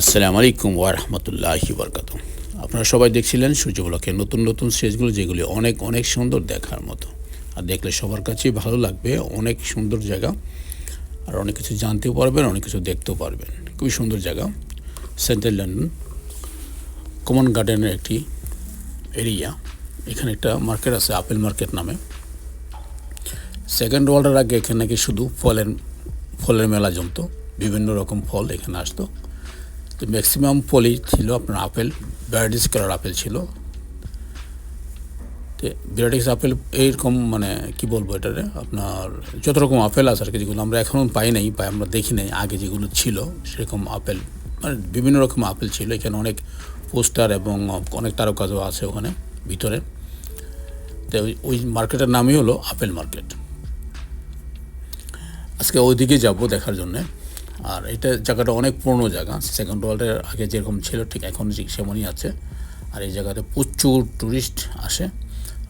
আসসালামু আলাইকুম ওয়ারহমতুল্লাহি বরকাত আপনারা সবাই দেখছিলেন সূর্যবলকের নতুন নতুন স্টেজগুলো যেগুলি অনেক অনেক সুন্দর দেখার মতো। আর দেখলে সবার কাছেই ভালো লাগবে, অনেক সুন্দর জায়গা। আর অনেক কিছু জানতেও পারবেন, অনেক কিছু দেখতেও পারবেন। খুবই সুন্দর জায়গা। সেন্ট্রাল লন্ডন, কমন গার্ডেনের একটি এরিয়া। এখানে একটা মার্কেট আছে, আপেল মার্কেট নামে। সেকেন্ড ওয়ার্ল্ডের আগে এখানে নাকি শুধু ফলের ফলের মেলা জমতো। বিভিন্ন রকম ফল এখানে আসতো। তো ম্যাক্সিমাম ফলই ছিল আপনার আপেল ভ্যারাইটিস কালার আপেল ছিল। তো ভ্যারাইটিস আপেল এইরকম মানে কি বলব এটারে? আপনার যত রকম আপেল আছে আর কি, যেগুলো আমরা এখনও পাই নাই, বা আমরা দেখি নাই, আগে যেগুলো ছিল, সেরকম আপেল মানে বিভিন্ন রকম আপেল ছিল। এখানে অনেক পোস্টার এবং অনেক তারকাজও আছে ওখানে, ভিতরে। তো ওই মার্কেটের নামই হলো আপেল মার্কেট। আজকে ওইদিকে যাব দেখার জন্যে। আর এটা জায়গাটা অনেক পুরনো জায়গা। সেকেন্ড ওয়ার্ল্ডের আগে যেরকম ছিল, ঠিক এখন সেমনই আছে। আর এই জায়গাতে প্রচুর ট্যুরিস্ট আসে।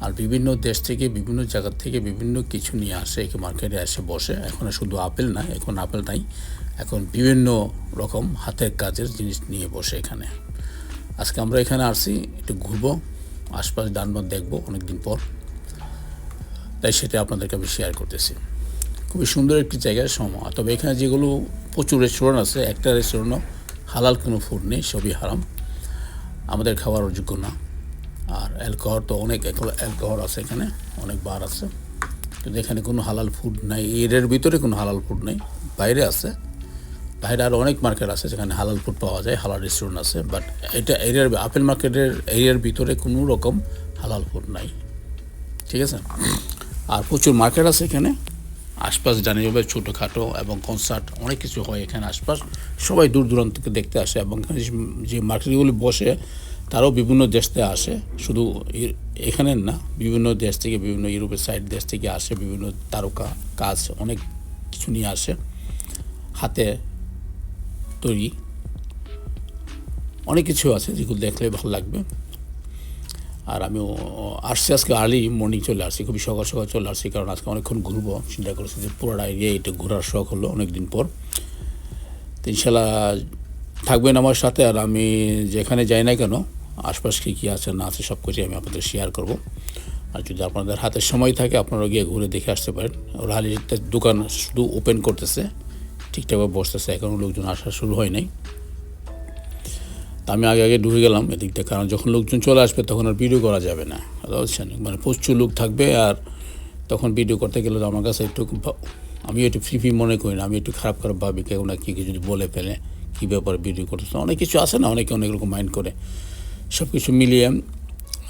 আর বিভিন্ন দেশ থেকে, বিভিন্ন জায়গা থেকে বিভিন্ন কিছু নিয়ে আসে একে মার্কেটে এসে বসে। এখন শুধু আপেল নাই, এখন আপেল নাই। এখন বিভিন্ন রকম হাতের কাজের জিনিস নিয়ে বসে এখানে। আজকে আমরা এখানে আসছি, একটু ঘুরবো, আশপাশ ডানবাদ দেখব অনেকদিন পর। তাই সেটা আপনাদেরকে আমি শেয়ার করতেছি। খুবই সুন্দর একটি জায়গার সময়। তবে এখানে যেগুলো প্রচুর রেস্টুরেন্ট আছে, একটা রেস্টুরেন্টও হালাল কোনো ফুড নেই, সবই হারাম। আমাদের খাওয়ার যোগ্য না। আর অ্যালকোহল তো অনেক অ্যালকোহল আছে এখানে, অনেক বার আছে। কিন্তু এখানে কোনো হালাল ফুড নাই। এর ভিতরে কোনো হালাল ফুড নেই। বাইরে আছে। বাইরে আরও অনেক মার্কেট আছে যেখানে হালাল ফুড পাওয়া যায়, হালাল রেস্টুরেন্ট আছে। বাট এটা এরিয়ার আপেল মার্কেটের এরিয়ার ভিতরে কোনো রকম হালাল ফুড নাই। ঠিক আছে? আর প্রচুর মার্কেট আছে এখানে। আশপাশ জানিয়ে ছোটোখাটো এবং কনসার্ট অনেক কিছু হয় এখানে আশপাশ। সবাই দূর দূরান্ত থেকে দেখতে আসে এবং যে- মার্কেটগুলি বসে, তারাও বিভিন্ন দেশ থেকে আসে। শুধু এখানের না, বিভিন্ন দেশ থেকে, বিভিন্ন ইউরোপের সাইড দেশ থেকে আসে, বিভিন্ন তারকা, কাজ, অনেক কিছু নিয়ে আসে। হাতে তৈরি। অনেক কিছু আছে যেগুলো দেখলে ভালো লাগবে। আর আমি আসছি আজকে আর্লি মর্নিং চলে আসছি, খুবই সকাল সকাল চলে আসছি, কারণ আজকে অনেকক্ষণ ঘুরবো। চিন্তা করেছি যে পুরোটা এরিয়া এটা ঘোরার শখ হলো অনেক দিন পর। তো ইনশাল্লাহ থাকবেন আমার সাথে, আর আমি যেখানে যাই না কেন, আশপাশ কী কী আছে না আছে সব কিছু আমি আপনাদের শেয়ার করব। আর যদি আপনাদের হাতে সময় থাকে আপনারা গিয়ে ঘুরে দেখে আসতে পারেন। ওরা হালি দোকান শুধু ওপেন করতেছে, ঠিকঠাকভাবে বসতেছে এখনও লোকজন আসা শুরু হয় নাই। তা আমি আগে আগে ঢুকে গেলাম এদিকটা, কারণ যখন লোকজন চলে আসবে তখন আর ভিডিও করা যাবে না। বুঝতে পারছেন মানে প্রচুর লোক থাকবে আর তখন ভিডিও করতে গেলে আমার কাছে একটু আমি একটু ফ্রি ফ্রি মনে করি না, আমি একটু খারাপ খারাপ ভাবি, কেউ না কী কিছু বলে ফেলে কী ব্যাপারে ভিডিও করতেছে। অনেক কিছু আছে না, অনেকে অনেক রকম মাইন্ড করে। সব কিছু মিলিয়ে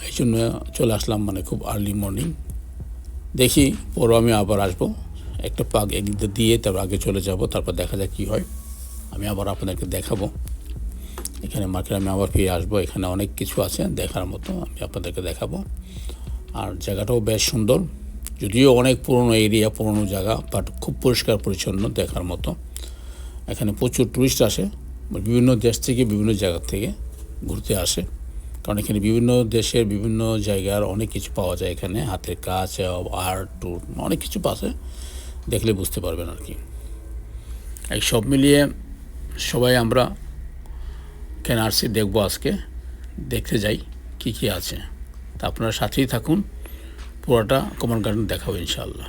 এই জন্য চলে আসলাম মানে খুব আর্লি মর্নিং দেখি পরে আমি আবার আসব। একটা পাক একদিকে দিয়ে তারপর আগে চলে যাব, তারপর দেখা যাক কী হয়। আমি আবার আপনাদেরকে দেখাবো। এখানে মার্কেটে আমি আবার ফিরে আসব। এখানে অনেক কিছু আছে, দেখার মতো আমি আপনাদেরকে দেখাবো। আর জায়গাটাও বেশ সুন্দর, যদিও অনেক পুরনো এরিয়া, পুরনো জায়গা বাট খুব পরিষ্কার পরিচ্ছন্ন দেখার মতো। এখানে প্রচুর টুরিস্ট আসে, বিভিন্ন দেশ থেকে, বিভিন্ন জায়গা থেকে ঘুরতে আসে। কারণ এখানে বিভিন্ন দেশের বিভিন্ন জায়গার অনেক কিছু পাওয়া যায় এখানে, হাতের কাজ আর্ট টুর অনেক কিছু পাশে দেখলে বুঝতে পারবেন আর কি। এই সব মিলিয়ে সবাই আমরা দেখব দেখব আজকে, দেখতে যাই কি কি আছে। তা আপনারা সাথেই থাকুন, পুরোটা কমন গার্ডেন দেখাবো ইনশাআল্লাহ।